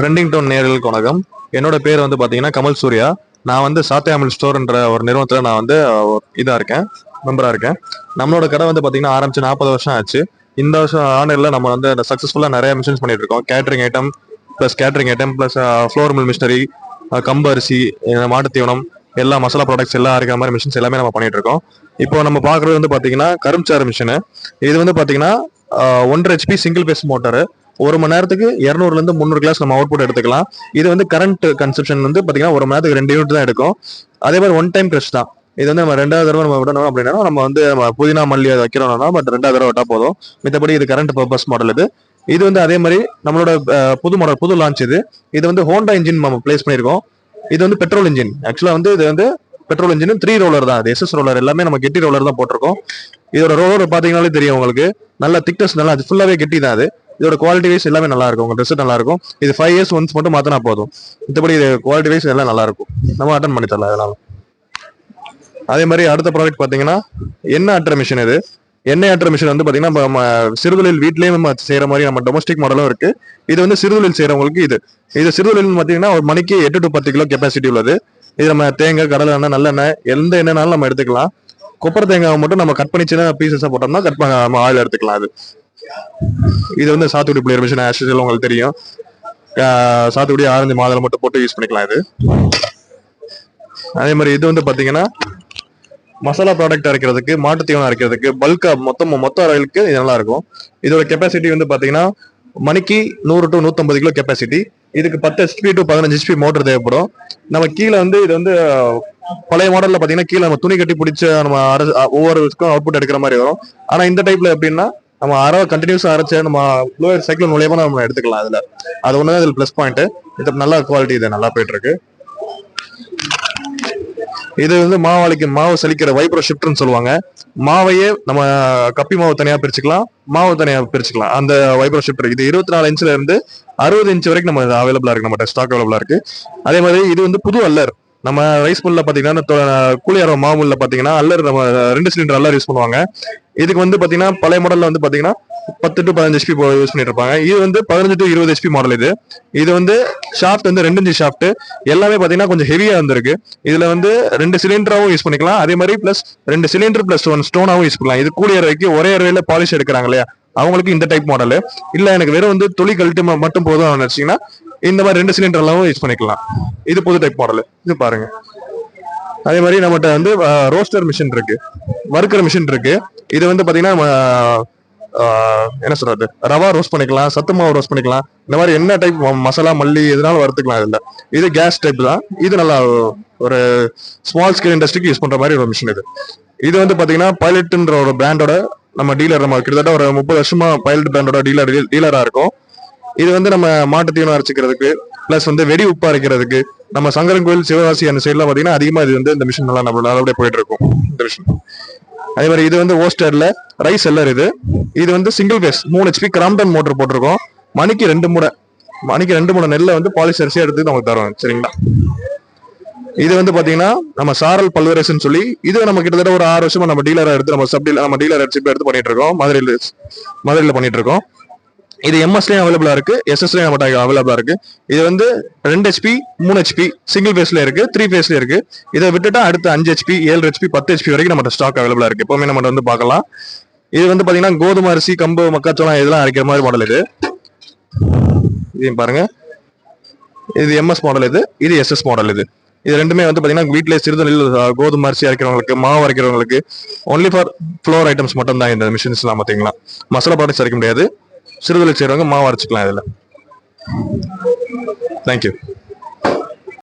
Trending down நேர்களுக்கு வணக்கம். என்னோட பேர் வந்து பார்த்தீங்கன்னா கமல் சூர்யா. நான் வந்து சாத்தியாமல் ஸ்டோர்ன்ற ஒரு நிறுவனத்தில் நான் வந்து இதாக இருக்கேன் மெம்பராக இருக்கேன். நம்மளோட கடை வந்து பார்த்தீங்கன்னா ஆரம்பிச்சு நாற்பது வருஷம் ஆச்சு. இந்த வருஷம் ஆனரில் நம்ம வந்து சக்ஸஸ்ஃபுல்லாக நிறைய மிஷின்ஸ் பண்ணிட்டு இருக்கோம். Catering item plus catering item plus flour mill machinery கம்பு அரிசி அஹ் தீவனம் எல்லா மசாலா ப்ராடக்ட்ஸ் எல்லாம் இருக்கிற மாதிரி மிஷின்ஸ் எல்லாமே நம்ம பண்ணிட்டு இருக்கோம். இப்போ நம்ம பார்க்குறது வந்து பார்த்தீங்கன்னா கரும்சாறு மிஷினு இது வந்து பார்த்தீங்கன்னா ஒன்றரை ஹெச்பி சிங்கிள் பேஸ் மோட்டரு ஒரு மணி நேரத்துக்கு இரநூறுலேருந்து முந்நூறு கிளாஸ் நம்ம அவுட்புட் எடுத்துக்கலாம். இது வந்து கரண்ட் கன்சப்ஷன் வந்து பார்த்தீங்கன்னா ஒரு மணி நேரத்துக்கு ரெண்டு யூனிட் தான் எடுக்கும். அதே மாதிரி ஒன் டைம் க்ரஷ் தான். இது வந்து நம்ம ரெண்டாவது தடவை நம்ம விடணும் அப்படின்னா நம்ம வந்து நம்ம புதினா மல்லி அதை வைக்கிறோம்னா பட் ரெண்டாவது தடவை விட்டா போதும். மித்தபடி இது கரண்ட் பர்பஸ் மாடல் இது. இது வந்து அதே மாதிரி நம்மளோட புது மாடல் புது லான்ச் இது. இது வந்து ஹோண்டா இன்ஜின் நம்ம பிளேஸ் பண்ணியிருக்கோம். இது வந்து பெட்ரோல் இன்ஜின் ஆக்சுவலாக வந்து இது வந்து பெட்ரோல் இன்ஜின் த்ரீ ரோலர் தான். இது எஸ்எஸ் ரோலர் எல்லாமே நம்ம கெட்டி ரோலர் தான் போட்டிருக்கோம். இதோட ரோலர் பார்த்தீங்கனாலே தெரியும் உங்களுக்கு. நல்ல திக்னஸ் நல்லா ஃபுல்லாகவே கெட்டி தான் அது. இதோட குவாலிட்டி வைஸ் எல்லாமே நல்லா இருக்கும் உங்க ட்ரெஸ் நல்லா இருக்கும் இது ஃபைவ் இயர்ஸ் ஒன்ஸ் மட்டும் மாத்தினா போதும். மத்தபடி இது குவாலிட்டி வைஸ் எல்லாம் நல்லா இருக்கும் நம்ம அட்டன் பண்ணி தரலாம் அதனால அதே மாதிரி அடுத்த ப்ராடக்ட் பாத்தீங்கன்னா எண்ணெய் அட்டுற மிஷின் இது. எண்ணெய் அட்டுற மிஷின் வந்து பாத்தீங்கன்னா நம்ம- சிறுதொழில் வீட்லயே நம்ம செய்யற மாதிரி நம்ம டொமஸ்டிக் மாடலும் இருக்கு. இது வந்து சிறுதொழில் செய்யறவங்களுக்கு இது. இது சிறுதொழில் பாத்தீங்கன்னா ஒரு மணிக்கு எட்டு டு பத்து கிலோ கெப்பாசிட்டி உள்ளது. இது நம்ம தேங்காய் கடலை எண்ணெய் நல்லெண்ணெய் எந்த எண்ணெய்னாலும் நம்ம எடுத்துக்கலாம். கொப்பரை தேங்காய் மட்டும் நம்ம கட் பண்ணி சின்ன பீசஸா போட்டோம்னா கட் பண்ண நம்ம ஆயில் எடுத்துக்கலாம் அது இது வந்து சாத்துக்குடி பிளேயர் மிஷின் ஆஷியல் உங்களுக்கு தெரியும். ஆஹ் சாத்துக்குடி ஆரஞ்சு மாதுளை மட்டும் போட்டு யூஸ் பண்ணிக்கலாம் இது. அதே மாதிரி இது வந்து பாத்தீங்கன்னா மசாலா ப்ராடக்ட் அரைக்கிறதுக்கு மாட்டு தீவனம் அரைக்கிறதுக்கு பல்கா மொத்தம் மொத்த அரைகளுக்கு இது நல்லா இருக்கும் இதோட கெப்பாசிட்டி வந்து பாத்தீங்கன்னா மணிக்கு நூறு டு நூத்தம்பது கிலோ கெப்பாசிட்டி இதுக்கு பத்து ஹெச்பி டு பதினஞ்சு ஹெச்பி மோட்டர் தேவைப்படும். நம்ம கீழே வந்து இது வந்து பழைய மாடல்ல பாத்தீங்கன்னா கீழே நம்ம துணி கட்டி பிடிச்ச நம்ம அரை- ஒவ்வொரு அவுட்புட் எடுக்கிற மாதிரி வரும். ஆனால் இந்த டைப்ல எப்படின்னா நம்ம அரை கண்டினியூஸா அரைச்சு நம்ம லோயர் சைக்கிள் மூலியமா நம்ம எடுத்துக்கலாம் அதுல. அது ஒண்ணு இதுல ப்ளஸ் பாயிண்ட் இது நல்ல குவாலிட்டி இது நல்லா போயிட்டு இருக்கு இது வந்து மாவாளிக்கு மாவு சலிக்கிற வைப்ரோ ஷிஃப்ட்னு சொல்லுவாங்க. மாவையே நம்ம கப்பி மாவு தனியா பிரிச்சுக்கலாம் மாவு தனியா பிரிச்சுக்கலாம். அந்த வைப்ரோ ஷிஃப்டர் இது இருபத்தி நாலு இன்ச்ல இருந்து அறுபது இன்ச் வரைக்கும் நம்ம அவைலபிளா இருக்கு நம்ம ஸ்டாக் அவைலபிளா இருக்கு. அதே மாதிரி இது வந்து புது அல்லர். நம்ம ரைஸ் மில்ல பாத்தீங்கன்னா கூலியார மாவு பாத்தீங்கன்னா அல்லர் நம்ம ரெண்டு சிலிண்டர் அல்லர் யூஸ் பண்ணுவாங்க. இதுக்கு வந்து பாத்தீங்கன்னா பழைய மாடல்ல வந்து பாத்தீங்கன்னா பத்து டு பதினஞ்சு ஹெச்பி யூஸ் பண்ணிட்டு இருப்பாங்க. இது வந்து பதினஞ்சு டு இருபது ஹெச்பி மாடல் இது. இது வந்து ஷாஃப்ட் வந்து ரெண்டு இன்ச்சு ஷாஃப்ட் எல்லாமே பாத்தீங்கன்னா கொஞ்சம் ஹெவியா இருந்திருக்கு. இதுல வந்து ரெண்டு சிலிண்டராவும் யூஸ் பண்ணிக்கலாம். அதே மாதிரி பிளஸ் ரெண்டு சிலிண்டர் பிளஸ் ஒன் ஸ்டோனாவும் யூஸ் பண்ணலாம் இது கூலியர் அறைக்கு ஒரே அறையில பாலிஷ் எடுக்கிறாங்க இல்லையா? அவங்களுக்கு இந்த டைப் மாடல் இல்ல எனக்கு வெறும் வந்து துளி கழட்டு மட்டும் போதும் நினைச்சீங்கன்னா இந்த மாதிரி ரெண்டு சிலிண்டர் எல்லாம் யூஸ் பண்ணிக்கலாம். இது புது டைப் மாடல் இது பாருங்க. அதே மாதிரி நம்மகிட்ட வந்து ரோஸ்டர் மிஷின் இருக்கு. வறுக்கிற மிஷின் இருக்கு. இது வந்து பாத்தீங்கன்னா என்ன சொல்றது? ரவா ரோஸ்ட் பண்ணிக்கலாம் சத்து மாவு ரோஸ்ட் பண்ணிக்கலாம். இந்த மாதிரி என்ன டைப் மசாலா மல்லி எதுனாலும் வறுத்துக்கலாம் இதுல. இது கேஸ் டைப் தான். இது நல்லா ஒரு ஸ்மால் ஸ்கேல் இண்டஸ்ட்ரிக்கு யூஸ் பண்ற மாதிரி ஒரு மிஷின் இது. இது வந்து பாத்தீங்கன்னா பைலட்ன்ற ஒரு பிராண்டோட நம்ம டீலர் நம்ம கிட்டத்தட்ட ஒரு முப்பது வருஷமா பைலட் பிராண்டோட டீலர் டீலரா இருக்கும். இது வந்து நம்ம மாட்டு தீவனம் அரைச்சிக்கிறதுக்கு பிளஸ் வந்து வெடி உப்பு அரைக்கிறதுக்கு நம்ம சங்கரன் கோயில் சிவகாசி அந்த சைட்லாம் பார்த்தீங்கன்னா அதிகமாக இது வந்து இந்த மிஷின் நல்லா நம்ம நல்லபடியாக போயிட்டு இருக்கும் இந்த மிஷின் அதே மாதிரி இது வந்து ஓஸ்டர்ல ரைஸ் எல்லர் இது. இது வந்து சிங்கிள் பேஸ் மூணு ஹெச்பி கிராம்டன் மோட்டர் போட்டிருக்கோம். மணிக்கு ரெண்டு மூடை மணிக்கு ரெண்டு மூணு நெல்லை வந்து பாலிஷ் எடுத்து நமக்கு தருவோம் சரிங்களா? இது வந்து பாத்தீங்கன்னா நம்ம சாரல் பல்வரேசன் சொல்லி இது நம்ம கிட்டத்தட்ட ஒரு ஆறு வருஷமா நம்ம டீலரா எடுத்து நம்ம சப் டீலர் நம்ம டீலர் எடுத்து எடுத்து பண்ணிட்டு இருக்கோம் மதுரையில் மதுரையில் பண்ணிட்டு இருக்கோம் இது எம்எஸ்லயும் அவைலபிளா இருக்கு எஸ்எஸ்லயும் நம்மகிட்ட அவைலபிளா இருக்கு இது வந்து ரெண்டு ஹெச்பி மூணு ஹெச்பி சிங்கிள் பேஸ்ல இருக்கு த்ரீ பேஸ்ல இருக்கு. இதை விட்டுட்டா அடுத்து அஞ்சு ஹெச்பி ஏழு ஹெச்பி பத்து ஹெச்பி வரைக்கும் நம்ம ஸ்டாக் அவைலபிளா இருக்கு. எப்பவுமே நம்ம வந்து பார்க்கலாம். இது வந்து பாத்தீங்கன்னா கோதுமை அரிசி கம்பு மக்காச்சோளம் இதெல்லாம் அரைக்கிற மாதிரி மாடல் இது. இதையும் பாருங்க. இது எம்எஸ் மாடல் இது இது எஸ்எஸ் மாடல் இது. இது ரெண்டுமே வந்து பாத்தீங்கன்னா வீட்டிலே சிறுதொழில் கோதுமை அரிசி அரைக்கிறவங்களுக்கு மாவு அரைக்கிறவங்களுக்கு ஒன்லி ஃபார் ஃப்ளோர் ஐட்டம்ஸ் மட்டும் தான் இந்த மிஷின்ஸ்லாம் பார்த்தீங்களா மசாலா ப்ராடக்ட்ஸ் அரைக்க முடியாது. சிறுதொழில் செய்கிறவங்க மாவு அரைச்சிக்கலாம் இதில். தேங்க்யூ